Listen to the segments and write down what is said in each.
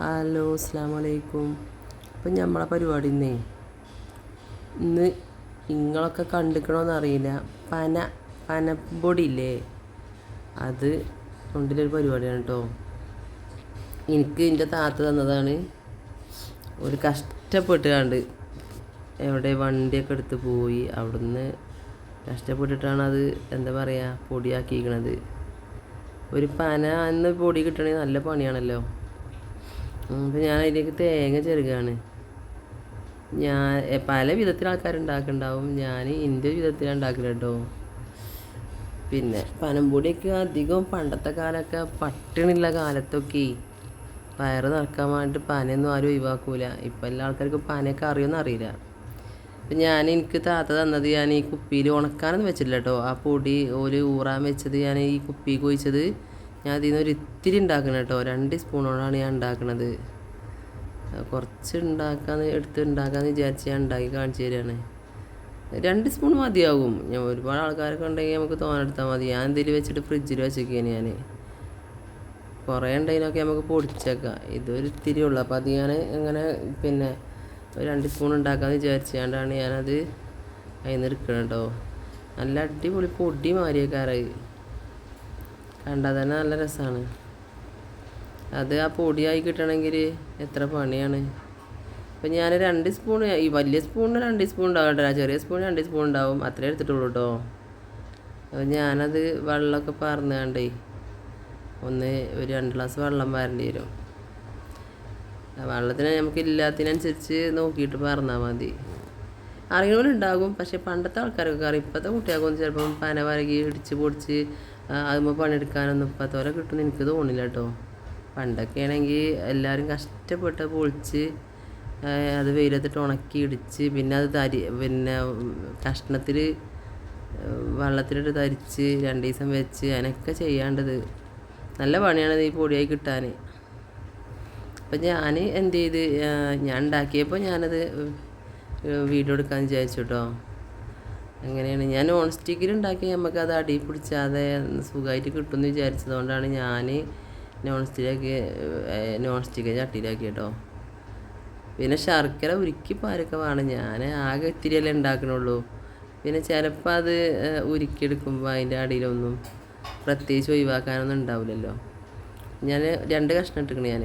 Hello അസ്സാം വലൈക്കും അപ്പം നമ്മളെ പരിപാടി ഇന്നേ ഇന്ന് നിങ്ങളൊക്കെ കണ്ടിക്കണോന്ന് അറിയില്ല. പന പനപ്പൊടി ഇല്ലേ അത് കൊണ്ടിലൊരു പരിപാടിയാണ് കേട്ടോ എനിക്ക് എന്റെ താത്ത തന്നതാണ്. ഒരു കഷ്ടപ്പെട്ട് കണ്ട് എവിടെ വണ്ടിയൊക്കെ എടുത്ത് പോയി അവിടുന്ന് കഷ്ടപ്പെട്ടിട്ടാണ് അത് എന്താ പറയുക പൊടിയാക്കിയിരിക്കണത്. ഒരു പന എന്ന് പൊടി കിട്ടണമെങ്കിൽ നല്ല പണിയാണല്ലോ. അപ്പം ഞാൻ അതിലേക്ക് തേങ്ങ ചെറുകയാണ്. ഞാൻ പല വിധത്തിൽ ആൾക്കാർ ഞാൻ എന്റെ വിധത്തിലാണ് ഉണ്ടാക്കില്ല കേട്ടോ പിന്നെ പനമ്പൊടിയൊക്കെ അധികം പണ്ടത്തെ കാലമൊക്കെ പട്ടിണിയുള്ള കാലത്തൊക്കെ പയറ് നടക്കാൻ വേണ്ടിയിട്ട് പനയൊന്നും ആരും ഒഴിവാക്കൂല. ഇപ്പം എല്ലാ ആൾക്കാർക്കും പനയൊക്കെ അറിയുമെന്ന് അറിയില്ല. അപ്പം ഞാൻ എനിക്ക് താത്ത തന്നത് ഞാൻ ഈ കുപ്പിയിൽ ഉണക്കാനൊന്നും വെച്ചില്ല കേട്ടോ ആ പൊടി ഒരു ഊറാൻ വെച്ചത് ഞാൻ ഈ കുപ്പിയിൽ ഒഴിച്ചത് ഞാൻ അതിൽ നിന്ന് ഒരു ഇത്തിരി ഉണ്ടാക്കണം കേട്ടോ. രണ്ട് സ്പൂണോടാണ് ഞാൻ ഉണ്ടാക്കണത്. കുറച്ച് ഉണ്ടാക്കാന്ന് എടുത്ത് ഉണ്ടാക്കാന്ന് വിചാരിച്ച് ഞാൻ ഉണ്ടാക്കി കാണിച്ചു തരികയാണ് രണ്ട് സ്പൂൺ മതിയാകും. ഞാൻ ഒരുപാട് ആൾക്കാരൊക്കെ ഉണ്ടെങ്കിൽ നമുക്ക് തോനെടുത്താൽ മതി. ഞാൻ എന്തെങ്കിലും വെച്ചിട്ട് ഫ്രിഡ്ജിൽ വെച്ചേക്കാണ് ഞാൻ. കുറേ ഉണ്ടെങ്കിലൊക്കെ നമുക്ക് പൊടിച്ചേക്കാം. ഇതൊരു ഇത്തിരി ഉള്ളു. അപ്പോൾ അത് ഞാൻ ഇങ്ങനെ പിന്നെ രണ്ട് സ്പൂൺ ഉണ്ടാക്കാമെന്ന് വിചാരിച്ചുകൊണ്ടാണ് ഞാനത് അതിൽ നിന്ന് എടുക്കണം കേട്ടോ. നല്ല അടിപൊളി പൊടി മാറിയേക്കാറായി കണ്ടാൽ തന്നെ നല്ല രസമാണ് അത് ആ പൊടിയായി കിട്ടണമെങ്കിൽ എത്ര പണിയാണ്. അപ്പം ഞാൻ രണ്ട് സ്പൂൺ ഈ വലിയ സ്പൂണിന് രണ്ട് സ്പൂൺ ഉണ്ടാവും കേട്ടോ. ചെറിയ സ്പൂൺ രണ്ട് സ്പൂൺ ഉണ്ടാവും. അത്രേ എടുത്തിട്ടുള്ളൂ കേട്ടോ. അപ്പോൾ ഞാനത് വെള്ളമൊക്കെ കണ്ടേ. ഒന്ന് ഒരു രണ്ട് ഗ്ലാസ് വെള്ളം വരേണ്ടി വരും. വെള്ളത്തിന് നമുക്ക് ഇല്ലാത്തതിനനുസരിച്ച് നോക്കിയിട്ട് പറഞ്ഞാൽ മതി. ഉണ്ടാകും പക്ഷേ പണ്ടത്തെ ആൾക്കാരൊക്കെ അറിയും. ഇപ്പോഴത്തെ കുട്ടികൾക്കൊന്നും ചിലപ്പം പന വരകി ഇടിച്ച് പൊടിച്ച് അതുമ്പോൾ പണിയെടുക്കാനൊന്നും ഇപ്പോഴത്തെ പോലെ കിട്ടുമെന്ന് എനിക്ക് തോന്നില്ല കേട്ടോ. പണ്ടൊക്കെ ആണെങ്കിൽ എല്ലാവരും കഷ്ടപ്പെട്ട് പൊളിച്ച് അത് വെയിലത്തിട്ട് ഉണക്കി ഇടിച്ച് പിന്നെ അത് തരി പിന്നെ കഷ്ണത്തിൽ വെള്ളത്തിലിട്ട് തരിച്ച് രണ്ട് ദിവസം വെച്ച് അതിനൊക്കെ ചെയ്യാണ്ടത്. നല്ല പണിയാണ് ഈ പൊടിയായി കിട്ടാൻ അപ്പം ഞാൻ എന്ത് ചെയ്ത് ഞാൻ ഉണ്ടാക്കിയപ്പോൾ ഞാനത് വീഡിയോ എടുക്കാമെന്ന് വിചാരിച്ചു കേട്ടോ. അങ്ങനെയാണ്. ഞാൻ നോൺ സ്റ്റിക്കിൽ ഉണ്ടാക്കി അത് അടി പിടിച്ചാതെ സുഖമായിട്ട് കിട്ടുമെന്ന് വിചാരിച്ചതുകൊണ്ടാണ് ഞാൻ നോൺ സ്റ്റിക്കാക്കി നോൺ സ്റ്റിക്ക് ചട്ടിയിലാക്കി കേട്ടോ പിന്നെ ശർക്കര ഉരുക്കി പാരൊക്കെ വേണം. ഞാൻ ആകെ ഇത്തിരിയല്ലേ ഉണ്ടാക്കണുള്ളൂ. പിന്നെ ചിലപ്പോൾ അത് ഉരുക്കിയെടുക്കുമ്പോൾ അതിന്റെ അടിയിലൊന്നും പ്രത്യേകിച്ച് ഒഴിവാക്കാനൊന്നും ഉണ്ടാവില്ലല്ലോ. ഞാൻ രണ്ട് കഷ്ണം ഇട്ടിക്കണേ ഞാൻ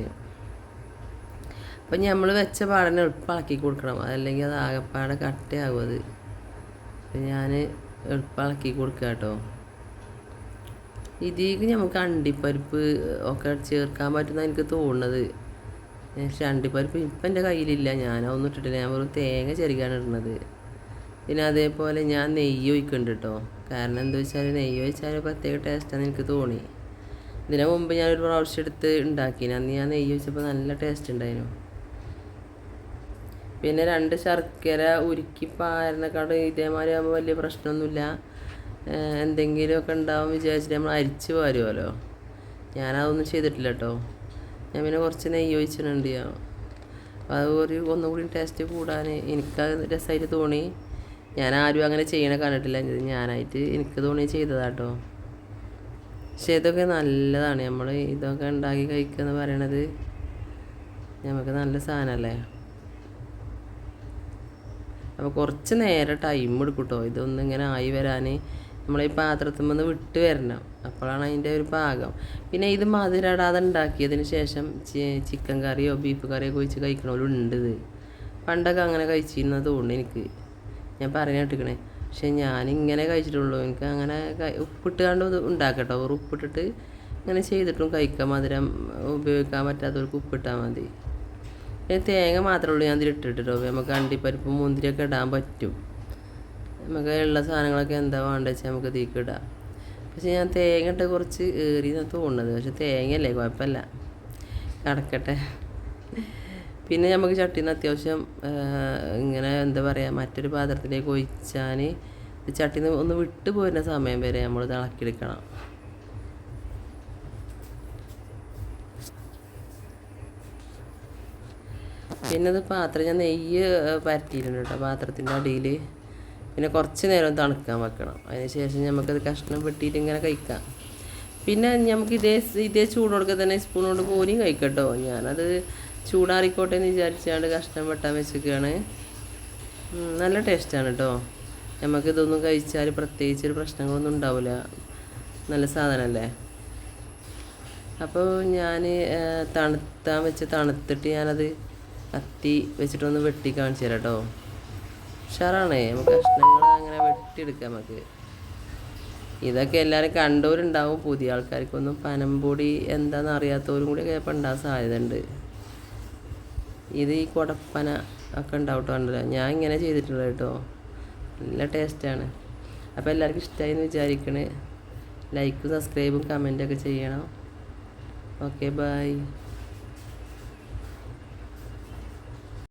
അപ്പം നമ്മൾ വെച്ച പാടനെ എളുപ്പമാക്കി കൊടുക്കണം. അതല്ലെങ്കിൽ അത് ആകെപ്പാടെ കട്ടയാകും അത്. ഞാൻ എളുപ്പമാക്കി കൊടുക്കുക കേട്ടോ ഇതിലേക്ക് നമുക്ക് അണ്ടിപ്പരിപ്പ് ഒക്കെ ചേർക്കാൻ പറ്റുന്ന എനിക്ക് തോന്നുന്നത് പക്ഷേ അണ്ടിപ്പരിപ്പ് ഇപ്പം എന്റെ കയ്യിലില്ല. ഞാനതൊന്നും ഇട്ടിട്ടില്ല. ഞാൻ വെറും തേങ്ങ ചെറുക്കാണ് ഇടുന്നത്. പിന്നെ അതേപോലെ ഞാൻ നെയ്യ് ഒഴിക്കുന്നുണ്ട് കേട്ടോ കാരണം എന്താ വെച്ചാൽ നെയ്യ് ഒഴിച്ചാൽ പ്രത്യേക ടേസ്റ്റാണെന്ന് എനിക്ക് തോന്നി. ഇതിനു മുമ്പ് ഞാനൊരു പ്രാവശ്യം എടുത്ത് ഉണ്ടാക്കി അന്ന് ഞാൻ നെയ്യ് ഒഴിച്ചപ്പോൾ നല്ല ടേസ്റ്റ് ഉണ്ടായിരുന്നു പിന്നെ രണ്ട് ശർക്കര ഉരുക്കി പാരണക്കാട് ഇതേമാതിരി ആകുമ്പോൾ വലിയ പ്രശ്നമൊന്നുമില്ല. എന്തെങ്കിലുമൊക്കെ ഉണ്ടാവും വിചാരിച്ചിട്ട് നമ്മൾ അരിച്ചു പാരുമല്ലോ ഞാനതൊന്നും ചെയ്തിട്ടില്ല കേട്ടോ. ഞാൻ പിന്നെ കുറച്ച് നെയ്യ് ഒഴിച്ചിട്ടുണ്ട്. ഞാൻ അപ്പോൾ അത് ഒരു ഒന്നുകൂടി ടേസ്റ്റ് കൂടാൻ എനിക്കത് രസമായിട്ട് തോന്നി. ഞാൻ ആരും അങ്ങനെ ചെയ്യണ കണ്ടിട്ടില്ല. ഞാനായിട്ട് എനിക്ക് തോന്നി ചെയ്തതാട്ടോ പക്ഷെ ഇതൊക്കെ നല്ലതാണ്. നമ്മൾ ഇതൊക്കെ ഉണ്ടാക്കി കഴിക്കുക എന്ന് പറയണത്. നമുക്ക് നല്ല സാധനമല്ലേ? അപ്പോൾ കുറച്ച് നേരം ടൈം എടുക്കും കേട്ടോ ഇതൊന്നും ഇങ്ങനെ ആയി വരാൻ നമ്മൾ ഈ പാത്രത്തിൽ നിന്ന് വിട്ട് വരണം. അപ്പോഴാണ് അതിന്റെ ഒരു പാകം. പിന്നെ ഇത് മധുരടാതെ ഉണ്ടാക്കിയതിന് ശേഷം ചിക്കൻ കറിയോ ബീഫ് കറിയോ ഒഴിച്ച് കഴിക്കണവരുണ്ട് ഇത്. പണ്ടൊക്കെ അങ്ങനെ കഴിച്ചിരുന്ന തോന്നുന്നു എനിക്ക്. ഞാൻ പറഞ്ഞു കേട്ടിക്കണേ. പക്ഷെ ഞാനിങ്ങനെ കഴിച്ചിട്ടുള്ളൂ. എനിക്ക് അങ്ങനെ ഉപ്പിട്ട് കണ്ട് ഇത് ഉണ്ടാക്കട്ടോ. ഉപ്പിട്ടിട്ട് ഇങ്ങനെ ചെയ്തിട്ടും കഴിക്കാം. മധുരം ഉപയോഗിക്കാൻ പറ്റാത്തവർക്ക് ഉപ്പിട്ടാൽ മതി. തേങ്ങ മാത്രമേ ഉള്ളൂ ഞാൻ ഇതിലിട്ടിട്ടോ നമുക്ക് അണ്ടിപ്പരിപ്പ് മുന്തിരിയൊക്കെ ഇടാൻ പറ്റും. നമുക്ക് ഉള്ള സാധനങ്ങളൊക്കെ എന്താ വേണ്ടത് വെച്ചാൽ നമുക്ക് ഇതിലേക്ക് ഇടാം. പക്ഷെ ഞാൻ തേങ്ങ ഇട്ട് കുറച്ച് ഏറി എന്നാണ് തോന്നുന്നത്. പക്ഷെ തേങ്ങയല്ലേ കുഴപ്പമില്ല. കടക്കട്ടെ. പിന്നെ നമുക്ക് ചട്ടിന്ന് അത്യാവശ്യം ഇങ്ങനെ എന്താ പറയുക മറ്റൊരു പാത്രത്തിലേക്ക് ഒഴിച്ചാൽ ചട്ടിന്ന് ഒന്ന് വിട്ടു പോരുന്ന സമയം വരെ നമ്മൾ ഇത് പിന്നെ അത് പാത്രം ഞാൻ നെയ്യ് പരത്തിയിട്ടുണ്ട് കേട്ടോ പാത്രത്തിന്റെ അടിയിൽ പിന്നെ കുറച്ച് നേരം തണുക്കാൻ വെക്കണം. അതിന് ശേഷം നമുക്കത് കഷ്ണം വെട്ടിയിട്ട് ഇങ്ങനെ കഴിക്കാം. പിന്നെ നമുക്ക് ഇതേ ഇതേ ചൂടോടൊക്കെ തന്നെ സ്പൂൺ കൊണ്ട് കോരിയും കഴിക്കട്ടോ ഞാനത് ചൂടാറിക്കോട്ടെ എന്ന് വിചാരിച്ചാണ്ട് കഷ്ണം വെട്ടാൻ വെച്ചൊക്കെയാണ് നല്ല ടേസ്റ്റാണ് കേട്ടോ. നമുക്ക് ഇതൊന്നും കഴിച്ചാൽ പ്രത്യേകിച്ച് ഒരു പ്രശ്നങ്ങളൊന്നും ഉണ്ടാവില്ല നല്ല സാധനമല്ലേ അപ്പോൾ ഞാൻ തണുത്താൻ വെച്ച് തണുത്തിട്ട് ഞാനത് കത്തി വെച്ചിട്ടൊന്ന് വെട്ടി കാണിച്ചു തരാം കേട്ടോ ഉഷാറാണേ. നമുക്ക് കഷ്ണങ്ങൾ അങ്ങനെ വെട്ടിയെടുക്കാം നമുക്ക്. ഇതൊക്കെ എല്ലാവരും കണ്ടവരുണ്ടാവും. പുതിയ ആൾക്കാർക്കൊന്നും പനംപൊടി എന്താണെന്ന് അറിയാത്തവരും കൂടി ചിലപ്പോൾ ഉണ്ടാകാൻ സാധ്യതയുണ്ട്. ഇത് ഈ കുടപ്പന ഒക്കെ ഉണ്ടാവും കേട്ടോ ഞാൻ ഇങ്ങനെ ചെയ്തിട്ടുള്ളത് കേട്ടോ. നല്ല ടേസ്റ്റാണ് അപ്പോൾ എല്ലാവർക്കും ഇഷ്ടമായി എന്ന് വിചാരിക്കണേ ലൈക്കും സബ്സ്ക്രൈബും കമന്റൊക്കെ ചെയ്യണം. Okay bye